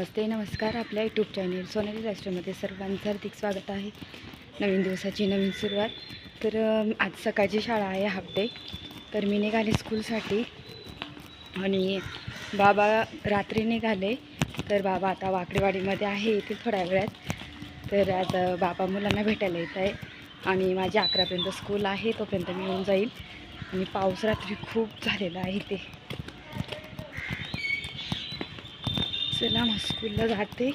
नमस्ते नमस्कार. आपल्या YouTube channel Sonali राष्ट्रमध्ये सर्वांचं हार्दिक स्वागत आहे. नवीन दिवसाची नवीन सुरुवात. तर आज सकाळची शाळा आहे हाफ डे तर मी निघाले स्कूलसाठी आणि बाबा रात्री निघाले. तर बाबा आता वाकडेवाडीमध्ये आहे इथे थोड्या वेळात. तर आज बाबा मुलांना भेटायला येत आहे. आणि माझी अकरापर्यंत स्कूल आहे तोपर्यंत मी येऊन जाईल. आणि पाऊस रात्री खूप झालेला आहे इथे. चला मग स्कूलला जाते.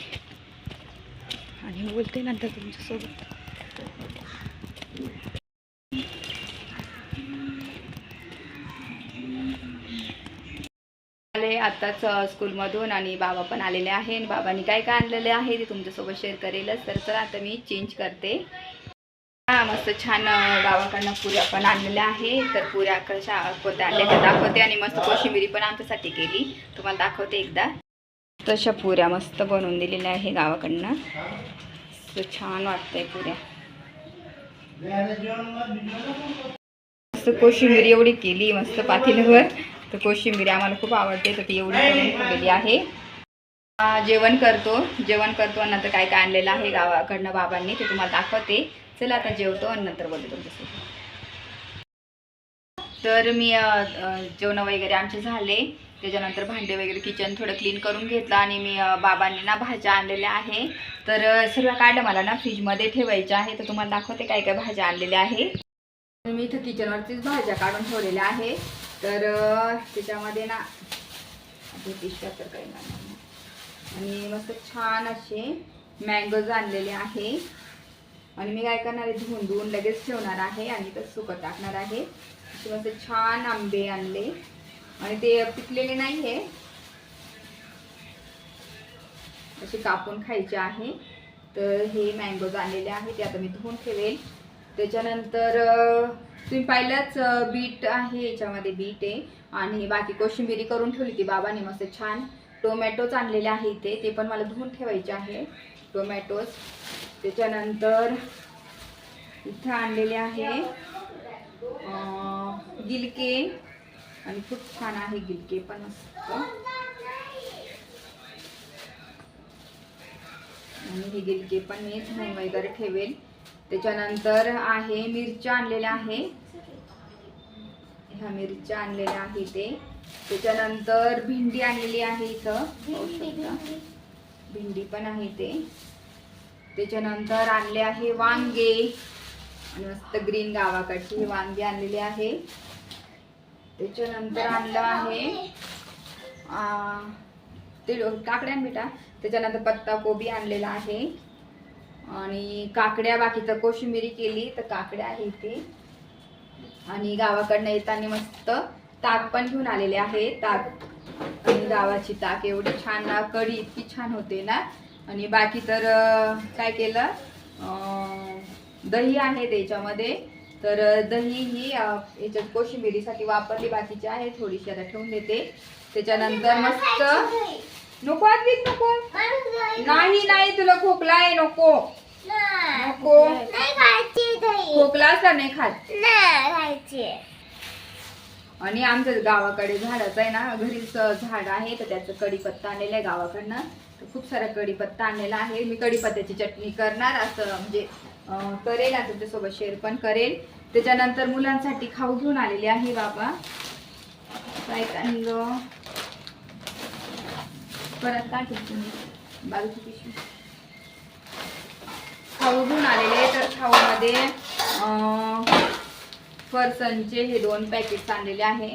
आणि बोलते नंतर तुमच्यासोबत. आले आत्ताच स्कूलमधून आणि बाबा पण आलेले आहे आणि बाबांनी काय काय आणलेले आहे ते तुमच्यासोबत शेअर करेलच. तर चला आता मी चेंज करते. मस्त छान गावाकडनं पुऱ्या पण आणलेल्या आहे तर पुऱ्या कशा कोणत्या आणल्या दाखवते. आणि मस्त कोशिंबिरी पण आमच्यासाठी केली. तुम्हाला दाखवते एकदा. तशा पुऱ्या मस्त बनवून दिलेल्या आहे गावाकडनं. छान वाटतंय पुऱ्या. मस्त कोशिंबीर एवढी केली मस्त पातेल्यावर. तर कोशिंबीर आम्हाला खूप आवडते तर ती एवढी करून आहे. जेवण करतो. जेवण करतो आणि नंतर काय काय आणलेलं आहे गावाकडनं बाबांनी ते तुम्हाला दाखवते. चला आता जेवतो आणि नंतर बोलतो तुमच्यासोबत. तर मी जेवण वगैरे आमचे झाले. त्याच्यानंतर भांडे वगैरे किचन थोडं क्लीन करून घेतलं आणि मी बाबांनी ना भाज्या आणलेल्या आहे. तर सर्व काढलं मला ना फ्रीजमध्ये ठेवायच्या आहे. तर तुम्हाला दाखवते काय काय भाज्या आणलेल्या आहे. मी इथं किचनवरतीच भाज्या काढून ठेवलेल्या आहे. तर त्याच्यामध्ये ना पिशव्या तर काही आणि मस्त छान असे मँगोज आणलेले आहे. आणि मी काय करणार आहे धुवून धुवून लगेच ठेवणार आहे आणि तर सुकत टाकणार आहे. असे मस्त छान आंबे आणले. आणि ते पिकलेले नाही आहे असे कापून खायचे आहे. तर हे मँगोज आणलेले आहे ते आता मी धुवून ठेवेल. त्याच्यानंतर तुम्ही पाहिलंच बीट आहे याच्यामध्ये बीट आहे. आणि बाकी कोशिंबिरी करून ठेवली ती बाबांनी मस्त छान. टोमॅटोच आणलेले आहे इथे ते पण मला धुवून ठेवायचे आहे. टोमॅटोज. त्याच्यानंतर इथं आणलेले आहे गिलके. आणि खूप छान आहे गिलके पण मस्त. आणि हे गिलके पण मी धुवून वगैरे ठेवेल. त्याच्यानंतर आहे मिरच्या आणलेल्या आहे. ह्या मिरच्या आणलेल्या आहे ते. त्याच्यानंतर भेंडी आणलेली आहे इथं. भेंडी पण आहे ते. त्याच्यानंतर आणले आहे वांगे. आणि मस्त ग्रीन गावाकडची वांगे आणलेली आहे. त्याच्यानंतर आणलं आहे आ, ते काकड्या मिठा त्याच्यानंतर पत्ता कोबी आणलेला आहे. आणि काकड्या बाकीचं कोशिंबिरी केली तर काकड्या आहे इथे. आणि गावाकडनं येताना मस्त ताक पण घेऊन आलेले आहे. ताक आणि गावाची ताक एवढी छान ना कढी इतकी छान होते ना. आणि बाकी तर काय केलं? दही आहे त्याच्यामध्ये. तर दही ही याच्यात कोशिंबिरीसाठी वापरली बाकीची आहे थोडीशी आता ठेवून देते. त्याच्यानंतर मस्त नको आद्विक नको. नाही नाही तुला खोकला आहे नको. नको खोकला असला नाही खात. आणि आमचं गावाकडे झाडाचं आहे ना घरीच झाड आहे तर त्याचं कढीपत्ता आणलेला आहे गावाकडनं. खूप सारा कढीपत्ता आणलेला आहे. मी कढीपत्त्याची चटणी करणार असं म्हणजे करेल आता तुमच्यासोबत शेअर पण करेल. त्याच्यानंतर मुलांसाठी खाऊ घेऊन आलेले आहे बाबा. काय आणलं परत काय तुम्ही. बाजूची पिशवी. खाऊ घेऊन आलेले तर खाऊमध्ये फरसनचे हे दोन पॅकेट आणलेले आहे.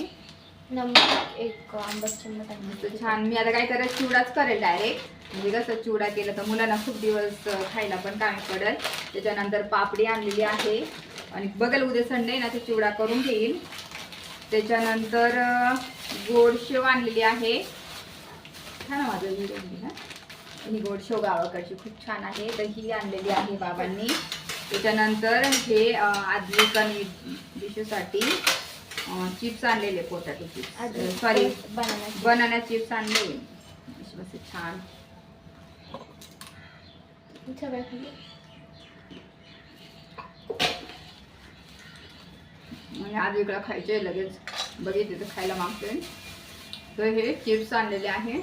एक आंबट चम्मच छान. मी आता काय करायचं चिवडाच करेल डायरेक्ट म्हणजे कसं चिवडा केला तर मुलांना खूप दिवस खायला पण काय पडेल. त्याच्यानंतर पापडी आणलेली आहे. आणि बघेल उद्या संडे ना ते चिवडा करून घेईल त्याच्यानंतर गोड शेव आणलेली आहे. छान माझं व्हिडिओ ही गोड शेव गावाकडची खूप छान आहे. तर ही आणलेली आहे बाबांनी. त्याच्यानंतर हे आदलिक आणि दिशूसाठी चिप्स आणलेले potato chips. Sorry banana chips? आणले. छान. आज वेगळं खायचे लगेच बघितले तर खायला मागते तर हे चिप्स आणलेले आहे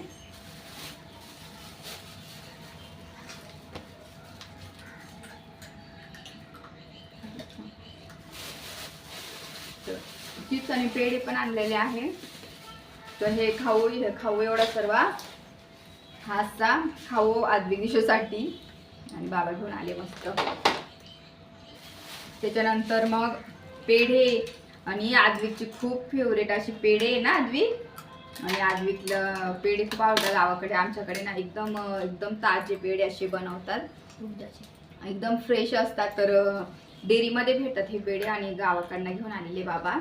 चिप्स आणि पेढे पण आणलेले आहे. तर हे खाऊ हे खाऊ एवढा सर्व. हा असा खाऊ आदविनिशोसाठी आणि बाबा घेऊन आले मस्त. त्याच्यानंतर मग पेढे. आणि आद्विकची खूप फेवरेट अशी पेढे आहे ना आद्विक आणि आद्विकला पेढे खूप आवडतात गावाकडे. आमच्याकडे ना एकदम एकदम ताजे पेढे असे बनवतात. एकदम फ्रेश असतात. तर डेअरीमध्ये भेटतात हे पेढे आणि गावाकडनं घेऊन आलेले बाबा.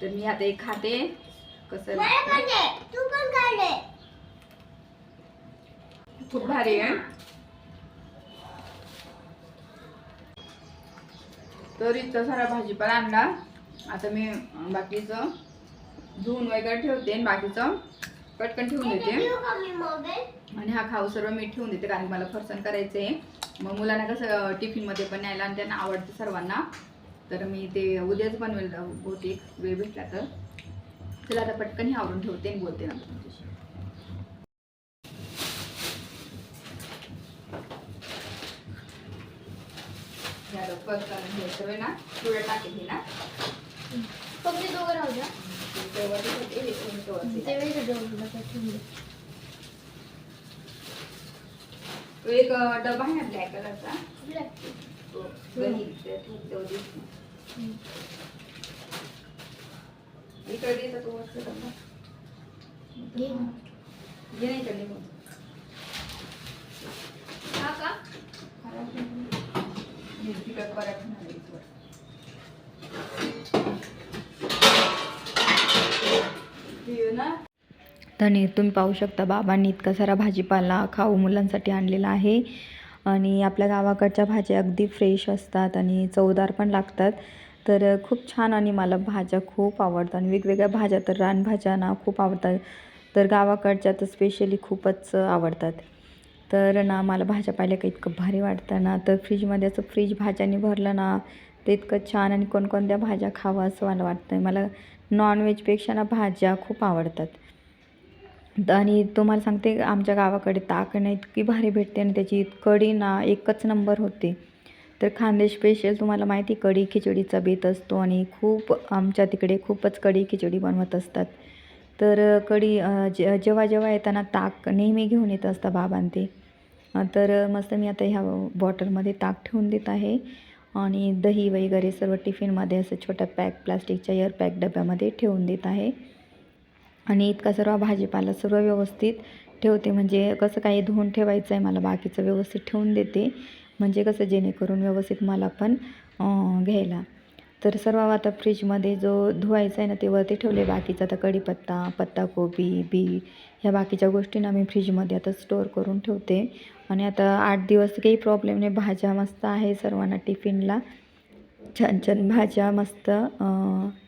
तर मी आता एक खाते. कसं. खूप भारी आहे. तर इथं सारा भाजीपाला आणला. आता मी बाकीचं धुवून वगैरे ठेवते आणि बाकीचं पटकन ठेवून देते. आणि हा खाऊ सर्व मी ठेवून देते कारण मला फरसाण करायचं आहे मग मुलांना कसं टिफिनमध्ये पण न्यायला आणि त्यांना आवडतं सर्वांना. तर मी ते उद्याच बनवेल बहुतेक वेळ भेटला तर. चला आता पटकन हे आवरून ठेवते आणि बोलते नंतर तुमच्याशी. हे ना टाकेल ना. दोघं राहू द्या. होते, एक डबा आहे ना ब्लॅक कलरचा देत. इकडे तो. घे नाही. हा का तिकडे परत ना तुम्ही पाहू शकता बाबांनी इतका सारा भाजीपाला खाऊ मुलांसाठी आणलेला आहे आणि आपल्या गावाकडच्या भाज्या अगदी फ्रेश असतात आणि चवदार पण लागतात. तर खूप छान आणि मला भाज्या खूप आवडतात आणि वेगवेगळ्या भाज्या तर रानभाज्या ना खूप आवडतात. तर गावाकडच्या तर स्पेशली खूपच आवडतात. तर ना मला भाज्या पाहिल्या का इतकं भारी वाटतं ना. तर फ्रीजमध्ये असं फ्रीज भाज्यांनी भरलं ना ते इतकं छान आणि कोणकोणत्या भाज्या खावं असं मला वाटतं मला नॉनव्हेजपेक्षा ना भाज्या खूप आवडतात. आणि तुम्हाला सांगते आमच्या गावाकडे ताक इतकी भारी भेटते आणि त्याची कढी ना एकच नंबर होते. तर खानदेश स्पेशल तुम्हाला माहिती कढी खिचडीचा बेत असतो आणि खूप आमच्या तिकडे खूपच कढी खिचडी बनवत असतात. तर कढी जे जेव्हा जेव्हा येताना ताक नेहमी घेऊन येत असतं बाबां ते तर मस्त मी आता ह्या बॉटलमध्ये ताक ठेवून देत आहे. आणि दही वगैरे सर्व टिफिनमध्ये असं छोट्या पॅक प्लास्टिकच्या एअर पॅक डब्यामध्ये ठेवून देत आहे. आणि इतका सर्व भाजीपाला सर्व व्यवस्थित ठेवते. म्हणजे कसं काही धुवून ठेवायचं आहे मला बाकीचं व्यवस्थित ठेवून देते. म्हणजे कसं जेणेकरून व्यवस्थित मला पण घ्यायला. तर सर्व आता फ्रीजमध्ये जो धुवायचा आहे ना ते वरती ठेवले. बाकीचं आता कढीपत्ता पत्ताकोबी बी ह्या बाकीच्या गोष्टींना मी फ्रीजमध्ये आता स्टोअर करून ठेवते. आणि आता आठ दिवस काही प्रॉब्लेम नाही. भाज्या मस्त आहे सर्वांना टिफिनला. छान छान भाज्या मस्त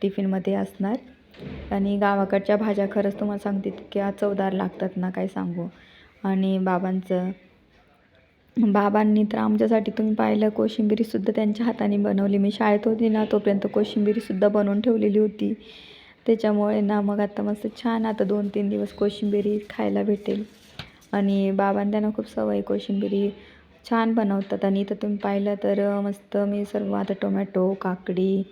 टिफिनमध्ये असणार. आणि गावाकडच्या भाज्या खरंच तुम्हाला सांगते इतक्या चवदार लागतात ना काय सांगू. आणि बाबांचं बाबांनी तर आमच्यासाठी तुम्ही पाहिलं कोशिंबिरीसुद्धा त्यांच्या हाताने बनवली. मी शाळेत होती ना तोपर्यंत कोशिंबिरीसुद्धा बनवून ठेवलेली होती. त्याच्यामुळे ना मग आता मस्त छान आता दोन तीन दिवस कोशिंबिरी खायला भेटेल. आणि बाबांना त्यांना खूप सवय कोशिंबिरी छान बनवतात. आणि इथं तुम्ही पाहिलं तर मस्त मी सर्व आता टोमॅटो काकडी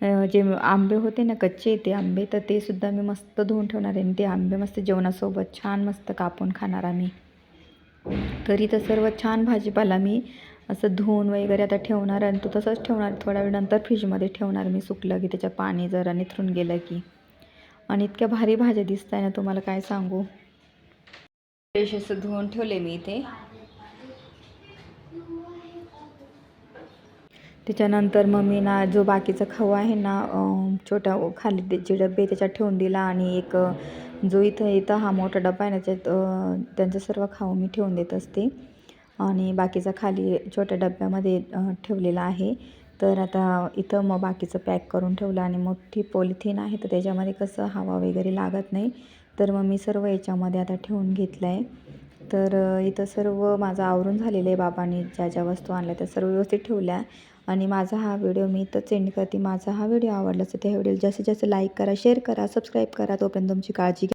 जे आंबे होते ना कच्चे ते आंबे तर ते सुद्धा मी मस्त धुवून ठेवणार आहे. आणि ते आंबे मस्त जेवणासोबत छान मस्त कापून खाणार आम्ही. तर सर्व छान भाजीपाला मी असं धुवून वगैरे आता ठेवणार आणि तो तसंच ठेवणार थोड्या वेळ नंतर फ्रीजमध्ये ठेवणार मी सुकलं की त्याच्या पाणी जरा निथरून गेलं की. आणि इतक्या भारी भाज्या दिसत आहे ना तुम्हाला काय सांगू? फ्रेश असं धुवून ठेवले मी इथे. त्याच्यानंतर मग मी ना जो बाकीचा खाऊ आहे ना छोट्या छोटा खाली त्याचे जे डबे त्याच्यात ठेवून दिला आणि एक जो इथं इथं हा मोठा डबा आहे ना त्याच्यात त्यांचं त्यांचा सर्व खाऊ मी ठेवून देत असते. आणि बाकीचा खाली छोट्या डब्यामध्ये ठेवलेला आहे. तर आता इथं मग बाकीचं पॅक करून ठेवलं आणि मोठी पॉलिथिन आहे तर त्याच्यामध्ये कसं हवा वगैरे लागत नाही. तर मग मी सर्व याच्यामध्ये आता ठेवून घेतलं आहे. तर इथं सर्व माझं आवरून झालेलं आहे बाबांनी ज्या ज्या वस्तू आणल्या त्या सर्व व्यवस्थित ठेवल्या. आणि माझा हा व्हिडिओ मी इथंच एंड करते. माझा हा व्हिडिओ आवडला तर त्या व्हिडिओला जास्तीत जास्त लाईक करा शेअर करा सबस्क्राईब करा. तोपर्यंत तुमची काळजी घ्या.